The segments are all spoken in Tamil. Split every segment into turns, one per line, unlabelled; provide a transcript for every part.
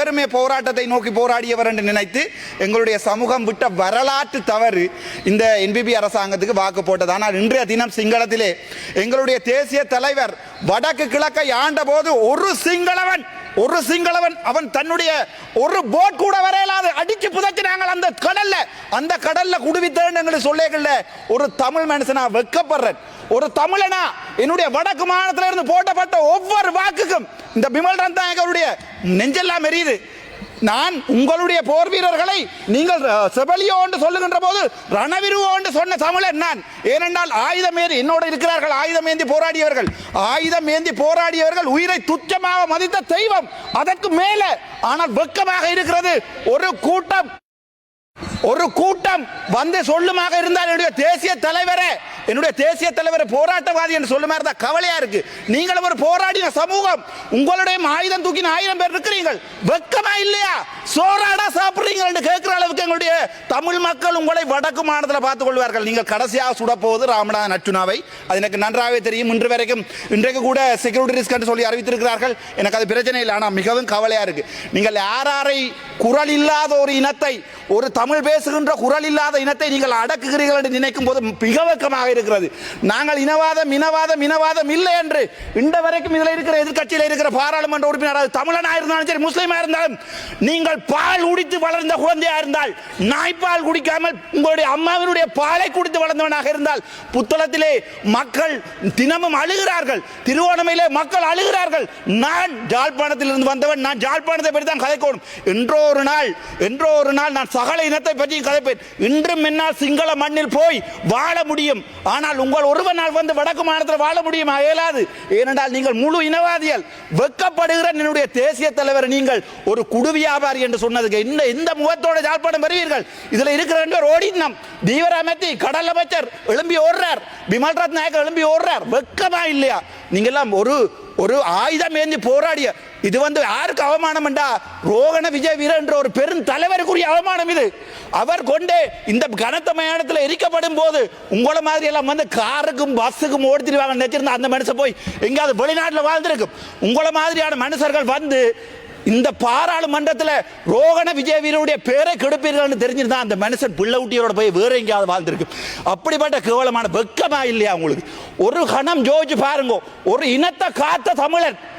இவருமே போராட்டத்தை நோக்கி போராடியவர் என்று நினைத்து எங்களுடைய சமூகம் விட்ட வரலாற்று தவறு இந்த என்பிபி அரசாங்கத்துக்கு வாக்கு போட்டது. ஆனால் இன்றைய தினம் சிங்களத்திலே எங்களுடைய தேசிய தலைவர் வடக்கு கிழக்கை ஆண்ட போது ஒரு சிங்களவன் ஒரு சிங்களவன் அவன் தன்னுடைய ஒரு போட் கூட வரையலாது அடிச்சு புதைச்சினாங்க அந்த கடல்ல. அந்த கடல்ல குடுவித்தேன்னு எங்களுக்கு ஒரு தமிழ் மனுஷனா வெக்கப்படுறேன். ஒரு தமிழனா என்னுடைய வடக்கு மாநிலத்திலிருந்து போட்டப்பட்ட ஒவ்வொரு வாக்குக்கும் இந்த பிமல் ரந்தாயகருடைய நெஞ்செல்லாம் எரியுது. நான் உங்களுடைய போர் வீரர்களை நீங்கள் செபலியோ என்று சொல்லுகின்ற போது ரணவிருவோ என்று சொன்ன தமிழன் நான். ஏனென்றால் ஆயுதம் ஏந்தி என்னோடு இருக்கிறார்கள் ஆயுதம் ஏந்தி போராடியவர்கள். ஆயுதம் ஏந்தி போராடியவர்கள் உயிரை துச்சமாக மதித்த தெய்வம் அதற்கு மேலே. ஆனால் வெக்கமாக இருக்கிறது ஒரு கூட்டம் ஒரு கூட்டம் வந்து சொல்லுமாக இருந்தால் என்னுடைய தேசிய தலைவரே என்னுடைய தேசிய தலைவர் போராட்டவாதி என்று சொல்லுமா இருந்தா கவலையா இருக்கு. நீங்களும் ஒரு போராடின சமூகம் உங்களுடைய ஆயுதம் தூக்கின ஆயிரம் பேர் இருக்கிறீர்கள். வெக்கமா இல்லையா? சோறாடா சாப்பிடுறீங்க என்று கேட்கிற அளவுக்கு எங்களுடைய தமிழ் மக்கள் உங்களை வடக்கு மாநிலத்தில் பார்த்துக் கொள்வார்கள். நீங்கள் கடைசியாக சுடப்போவது போவது ராமநாதன் அச்சுனாவை அது எனக்கு நன்றாகவே தெரியும். இன்று வரைக்கும் இன்றைக்கு கூட செக்யூரிட்டி ரிஸ்க் என்று சொல்லி அறிவித்திருக்கிறார்கள். எனக்கு அது பிரச்சனை இல்லை. ஆனால் மிகவும் கவலையா இருக்கு. நீங்கள் யாரை குரல் இல்லாத ஒரு இனத்தை ஒரு தமிழ் தமிழ் பேசுகின்ற குரல் இல்லாத இனத்தை நீங்கள் அடக்குகிறீர்கள் என்று நினைக்கும் போது மிக வெக்கமாக இருக்கிறது. நாங்கள் இனவாதம் இனவாதம் இனவாதம் இல்லை என்று இந்த வரைக்கும் இதில் இருக்கிற எதிர்கட்சியில் இருக்கிற பாராளுமன்ற உறுப்பினர் தமிழனாக இருந்தாலும் சரி முஸ்லீமா இருந்தாலும் நீங்கள் பால் குடித்து வளர்ந்த குழந்தையாக இருந்தால் நாய்ப்பால் குடிக்காமல் உங்களுடைய அம்மாவினுடைய பாலை குடித்து வளர்ந்தவனாக இருந்தால் புத்தளத்திலே மக்கள் தினமும் அழுகிறார்கள். திருவோணமையிலே மக்கள் அழுகிறார்கள். நான் ஜாழ்ப்பாணத்தில் இருந்து வந்தவன் நான் ஜாழ்ப்பாணத்தை பற்றி தான் கதைக்கணும். என்றோ ஒரு நாள் என்றோ ஒரு நாள் நான் சகல இனத்தை பற்றி கதைப்பேன். இன்றும் என்னால் சிங்கள மண்ணில் போய் வாழ முடியும். ஆனால் உங்கள் ஒருவனால் வந்து வடக்கு மாநிலத்தில் வாழ முடியுமா? இயலாது. ஏனென்றால் நீங்கள் முழு இனவாதிகள். வெக்கப்படுகிற என்னுடைய தேசிய தலைவர் நீங்கள் ஒரு குடு வியாபாரி என்று சொன்னதுக்கு இந்த இந்த முகத்தோட ஜாழ்ப்பாணம் பெறுவீர்கள் இதில் இருக்கிற ரெண்டு பேர் ஓடினம் தீவிர அமைத்தி கடல் அமைச்சர் எழும்பி ஓடுறார். பிமல் ரத் நாயக்கர் எழும்பி ஓடுறார். வெக்கமா இல்லையா? நீங்கள்லாம் ஒரு ஒரு ஆயுதம் ஏந்தி போராடிய இது வந்து யாருக்கு அவமானம் என்றா ரோகண விஜய் வீரர் என்ற ஒரு பெரும் தலைவருக்குரிய அவமானம் இது. அவர் கொண்டே இந்த கனத்த மயானத்தில் எரிக்கப்படும் போது உங்களை மாதிரி எல்லாம் வந்து காருக்கும் பஸ்ஸுக்கும் ஓடித்திருவாங்க நினைச்சிருந்தா அந்த மனுஷன் போய் எங்கேயாவது வெளிநாட்டில் வாழ்ந்திருக்கும். உங்களை மாதிரியான மனுஷர்கள் வந்து இந்த பாராளுமன்றத்தில் ரோகண விஜய வீரருடைய பேரை கெடுப்பீர்கள்னு தெரிஞ்சிருந்தா அந்த மனுஷன் பிள்ளை ஊட்டியோட போய் வேற எங்கேயாவது வாழ்ந்திருக்கு. அப்படிப்பட்ட கேவலமான வெக்கமா இல்லையா உங்களுக்கு? ஒரு கணம் ஜோதிச்சு பாருங்க. ஒரு இனத்தை காத்த தமிழர்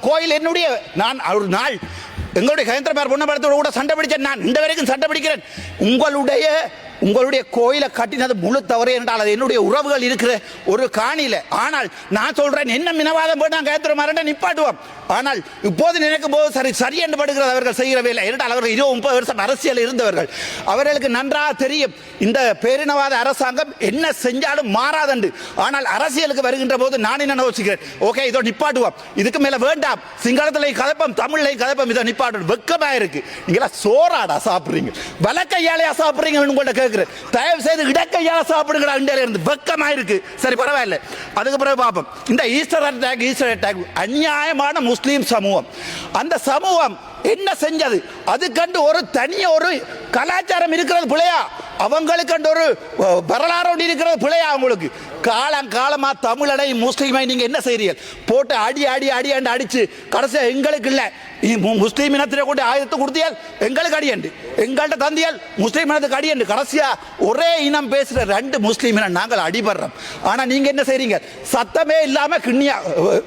கோயில் என்னுடைய நான் ஒரு நாள் எங்களுடைய கஜேந்திரகுமார் பொன்னம்பலத்தோட கூட சண்டை பிடிச்சேன். நான் இந்த வரைக்கும் சண்டை பிடிக்கிறேன். உங்களுடைய உங்களுடைய கோயிலை கட்டினது முழு தவறு என்றால் அது என்னுடைய உறவுகள் இருக்கிற ஒரு காணியில. ஆனால் நான் சொல்றேன் என்ன மினவாதம் போய் நான் கேத்துற மாதிரி நிப்பாட்டுவோம். ஆனால் இப்போது நினைக்கும் போது சரி சரி என்று படுகிறது அவர்கள் செய்கிற வேலை. என்றால் அவர்கள் இருபது முப்பது வருஷம் அரசியல் இருந்தவர்கள். அவர்களுக்கு நன்றாக தெரியும் இந்த பேரினவாத அரசாங்கம் என்ன செஞ்சாலும் மாறாதண்டு ஆனால் அரசியலுக்கு வருகின்ற போது நான் என்ன யோசிக்கிறேன்? ஓகே இதோ நிப்பாட்டுவோம். இதுக்கு மேலே வேண்டாம். சிங்களத்திலே கதப்பம் தமிழில் கதப்பம் இதை நிப்பாட்டு வெக்கமாக இருக்கு நீங்களா சோறாடா சாப்பிடுறீங்க. வலக்கையாலையா சாப்பிட்றீங்க உங்கள்கிட்ட கேட்கிறேன் தயவு செய்து இடக்கையால் சாப்பிடுங்கடா இந்தியாவில் இருந்து. வெக்கமாக இருக்கு சரி பரவாயில்ல. அதுக்கு பிறகு பார்ப்போம். இந்த ஈஸ்டர் அட்டாக் ஈஸ்டர் அட்டாக் அநியாயமான முஸ்லீம் சமூகம். அந்த சமூகம் என்ன செஞ்சது? அது கண்டு ஒரு தனி ஒரு கலாச்சாரம் இருக்கிறது பிள்ளையா? அவங்களுக்கு ஒரு வரலாறு ஒன்று இருக்கிறது பிள்ளையா அவங்களுக்கு? காலம் காலமா தமிழனை முஸ்லீமை நீங்கள் என்ன செய்கிறீர்கள் போட்டு அடி அடி அடி அண்டு அடித்து கடைசியா எங்களுக்கு இல்லை. நீ முஸ்லீம் இனத்திலே கொண்டு ஆயுதத்தை கொடுத்தியால் எங்களுக்கு அடியண்டு எங்கள்கிட்ட தந்தியால் முஸ்லீம் இனத்துக்கு அடியண்டு கடைசியா ஒரே இனம் பேசுகிற ரெண்டு முஸ்லீம் இனம் நாங்கள் அடிபடுறோம். ஆனால் நீங்கள் என்ன செய்கிறீங்க சத்தமே இல்லாமல் கிண்ணியா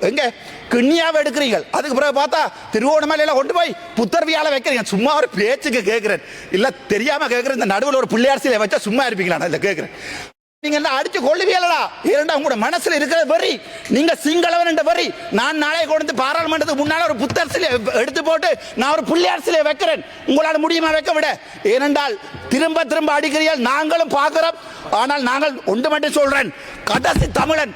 எங்கே? கிண்ணியாவை எடுக்கிறீங்க அதுக்கு பிறகு பார்த்தா திருவோணமலையில் கொண்டு போய் புத்தர்வியால் வைக்கிறீங்க. சும்மா ஒரு பேச்சுக்கு கேட்குறேன் இல்லை தெரியாமல் கேட்குறேன் இந்த நடுவில் ஒரு பிள்ளையார் சிலை வச்சா சும்மா இருப்பீங்களா நான் இதை கேட்குறேன் நீங்க என்ன அடிச்சு கொள்ளுவீங்களா இரண்டா உங்களோட மனசுல இருக்கிற வரி நீங்க சிங்களவன் என்ற வரி நான் நாளை கொண்டு பாராளுமன்றத்துக்கு முன்னால ஒரு புத்தர் சிலை எடுத்து போட்டு நான் ஒரு பிள்ளையார் சிலையை வைக்கிறேன். உங்களால் முடியுமா வைக்க விட? ஏனென்றால் திரும்ப திரும்ப அடிக்கிறீர்கள் நாங்களும் பார்க்கிறோம். ஆனால் நாங்கள் ஒன்று மட்டும் சொல்றேன். கடைசி தமிழன்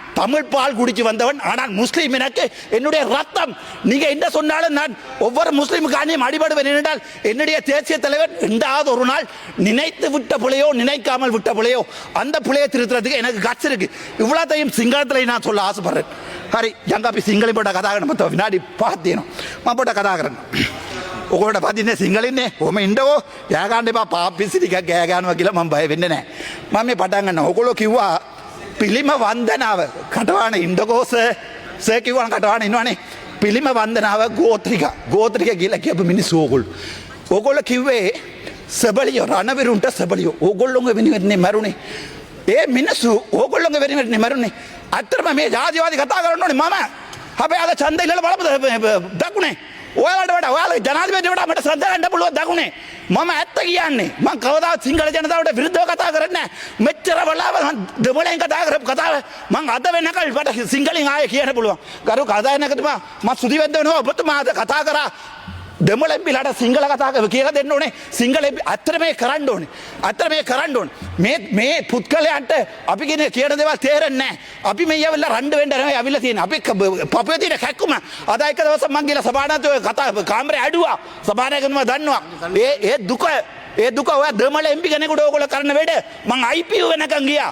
தமிழ் பால் குடிச்சு வந்தவன் ஆனால் முஸ்லீம் எனக்கு என்னுடைய ரத்தம் நீங்க என்ன சொன்னாலும் நான் ஒவ்வொரு முஸ்லீமுக்கானியும் அடிபடுவேன் என்றால் என்னுடைய தேசிய தலைவர் ரெண்டாவது ஒரு நாள் நினைத்து விட்ட பிள்ளையோ நினைக்காமல் விட்ட பிள்ளையோ அந்த பிள்ளையை திருத்துறதுக்கு எனக்கு கட்சி இருக்கு இவ்வளோத்தையும் சிங்களத்தில் நான் சொல்ல ஆசைப்படுறேன் ஹரி ஜங்காப்பி சிங்களி போட்ட கதாகரன் மற்ற வினாடி பார்த்தேனும் மா போட்ட கதாகரன் ඔකොට පතින්නේ සිංහලින්නේ හොම ඉන්ඩෝ යෑගන්ඩපා පාපිසිටික ගෑගානුව කියලා මම බය වෙන්න නෑ මම මේ පටන්ගන්න ඔකොලො කිව්වා පිළිම වන්දනාව කටවාන ඉන්ඩකෝස සෑකිවන කටවාන ඉන්නවනේ පිළිම වන්දනාව ගෝත්‍රික ගෝත්‍රික කියල කියපු මිනිස් ඕගුල් ඔගොල කිව්වේ සබලියෝ රණවිරුන්ට සබලියෝ ඕගොල්ලොඟ වෙනිවෙන්නේ මැරුණේ ඒ මිනිස්සු ඕගොල්ලොඟ වෙනිවෙන්නේ මැරුණේ අත්තරම මේ ජාතිවාදි කතා කරන්න ඕනේ මම හැබැයි අද ඡන්දය ඉල්ලලා බලමුද දකුණේ ඔයාලට වඩා ඔයාලා ජනාධිපතිට වඩා මට ශ්‍රද්ධා ගන්න පුළුවන් දකුණේ. මම ඇත්ත කියන්නේ මම කවදාවත් සිංහල ජනතාවට විරුද්ධව කතා කරන්නේ නැහැ. මෙච්චර වෙලාව මම දෙමළෙන් කතා කරපු කතාව මම අද වෙනකල් මට සිංහලෙන් ආයේ කියන්න පුළුවන්. ගරු කතානායකතුමා මම සුදිවැද්ද වෙනවා. ඔබතුමා අද කතා කරා. දෙමළ එම්පිලාට සිංහල කතා කර කියලා දෙන්න ඕනේ සිංහල එම්පි අත්තර මේ කරන්න ඕනේ අත්තර මේ කරන්න ඕනේ මේ මේ පුද්ගලයන්ට අපි කියන කියන දේවල් තේරෙන්නේ නැහැ අපි මේ යවිලා රණ්ඩු වෙන්න නෙවෙයි අවිල්ලා තියෙන්නේ අපි පපුවේ තියෙන කැක්කුම අද එක දවසක් මං ගිහලා සභානායකව කතා කාමරේ ඇඩුවා සභානායකතුමා දන්නවා ඒ ඒ දුක ඒ දුක ඔය දෙමළ එම්පි කෙනෙකුට ඕගොල්ලෝ කරන වැඩ මං IPU වෙනකන් ගියා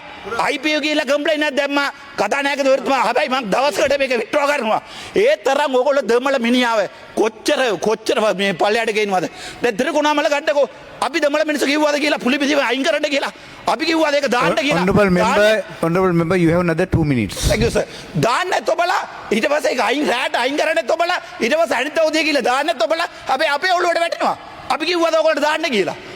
IPU ගිහිල්ලා කම්ප්ලේන්ට් එකක් දැම්මා කතානායක දවර්තුමා හැබැයි මං දවසකට මේක විත්ඩ්‍රෝ කරනවා ඒ තරම් ඕගොල්ලෝ දෙමළ මිනිහාව කොච්චර කොච්චර මේ පල්ලයට ගේනවද දැන් ත්‍රිකුණාමල ගන්නකෝ අපි දෙමළ මිනිස්සු කිව්වද කියලා පුලි පිටිම අයින් කරන්න කියලා අපි කිව්වද ඒක දාන්න කියලා
Honorable member,
දාන්න-
honorable member, you have another two minutes.
Thank you, sir. දාන්න තොබලා ඊට පස්සේ ඒක අයින් රැට අයින් කරන්න තොබලා ඊට පස්සේ අනිත් උදේ කියලා දාන්න තොබලා අපි අපේ ඔළුවට වැටෙනවා. අපි කිව්වද ඔයගොල්ලෝ දාන්න කියලා.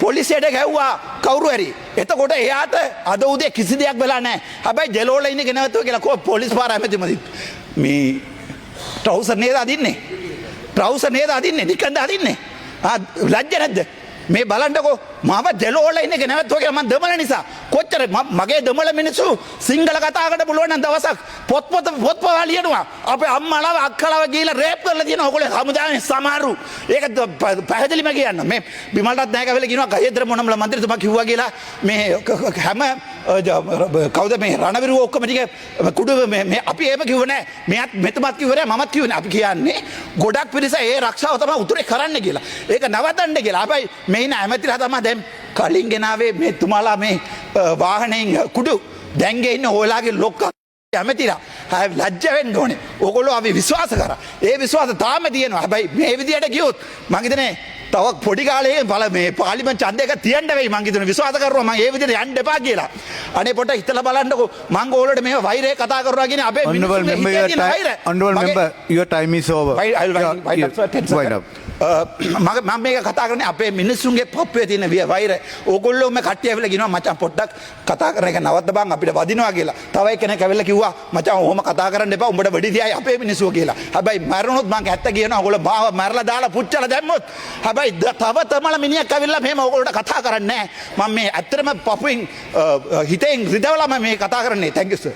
පොලිසියට ගැව්වා කවුරු හරි. එතකොට එයාට අද උදේ කිසි දෙයක් වෙලා නැහැ. හැබැයි ජෙලෝල ඉන්නේ ගෙනවතුව කියලා කෝ පොලිස් පාර ඇමතිමදි. මේ ට්‍රවුසර් නේද අදින්නේ? ට්‍රවුසර් නේද අදින්නේ? නිකන්ද අදින්නේ? ආ ලැජ්ජ නැද්ද? මේ බලන්නකෝ මම ජෙලෝල ඉන්නේ ගෙනවතුව කියලා මම දමල නිසා. කොච්චර ම- මගේ දමල මිනිස්සු සිංහල කතා කරන්න පුළුවන් නම් දවසක් පොත් පොත පොත් පවා ලියනවා. අපේ අම්මලාව අක්කලාව ගිහිල්ලා රේප් කරලා තියෙනවා. ඔයගොල්ලෝ හමුදාවේ සමහරු. ඒක ද- ප- පැහැදිලිම කියන්න. මේ බිමල්ටත් නැහැ කවල කියනවා ගහේන්ද්‍ර මොනමල මන්ත්‍රීතුමා කිව්වා කියලා මේ ක- ක- හැම අ, ජ- ර- කවුද මේ රණවිරුව ඔක්කොම ටික කුඩු මේ මේ අපි එහෙම කිව්ව නෑ. මෙයත් මෙතුමත් කිව්ව නෑ මමත් කිව්වේ නෑ. අපි කියන්නේ ගොඩක් පිරිස ඒ රක්ෂාව තමයි උතුරේ කරන්න කියලා. ඒක නවතන්න කියලා. හැබැයි මේ ඉන්න ඇමතිලා තමයි දැම් කලින්ගෙනාවේ මේ තුමාලා මේ වාහනයෙන් කුඩු දැන්ගේ ඉන්න ඕලාගේ ලොක්කක් ඇමතිලා. හැ ලජ්ජවෙන් ඕන. ඔකොලො අපි විශ්වාස කර. ඒ විශ්වාස තාම තියනවා. හැබයි මේ විදියට ගියොත් මගේතනේ තවක් පොඩිකාලේ පල මේ පාලිම චන්දක තියන්ටවෙයි මංගේතන විශවාසකරුවම ඒ විදිට යන්න එපා කියලා. අනේ පොට හිතල බලන්නක. මංග ඕලට මේ වෛරය කතා කරගෙන අපේ ො
ටයිම
සෝව.
Member,
හිතේ
your
තියෙන
time,
වෛරය.
honorable
මගේ-
member, your time is over.
Why- I'll wind-
Yeah,
wind up, sir, 10
wind
seconds.
up.
මම මම මේක කතා කරන්නේ අපේ මිනිස්සුන්ගේ පොප්පේ තියෙන විය වෛර ඕගොල්ලෝම කට්ටිය ඇවිල්ලා කියනවා මචං පොඩ්ඩක් කතා කරන එක නවත්ත බං අපිට වදිනවා කියලා. තව එක්කෙනෙක් ඇවිල්ලා කිව්වා මචං ඔහොම කතා කරන්න එපා උඹට වෙඩි තියයි අපේ මිනිස්සු කියලා. හැබැයි මැරුණොත් මං ඇත්ත කියනවා ඔයගොල්ලෝ මාව මැරලා දාලා පුච්චලා දැම්මොත් හැබැයි ද- තව තමල මිනිහෙක් ඇවිල්ලා මෙහෙම ඔයගොල්ලෝට කතා කරන්නේ නැහැ. මම මේ ඇත්තටම පපුවෙන් අ, අ, හිතෙන් රිදවලා මම මේ කතා කරන්නේ. thank you sir.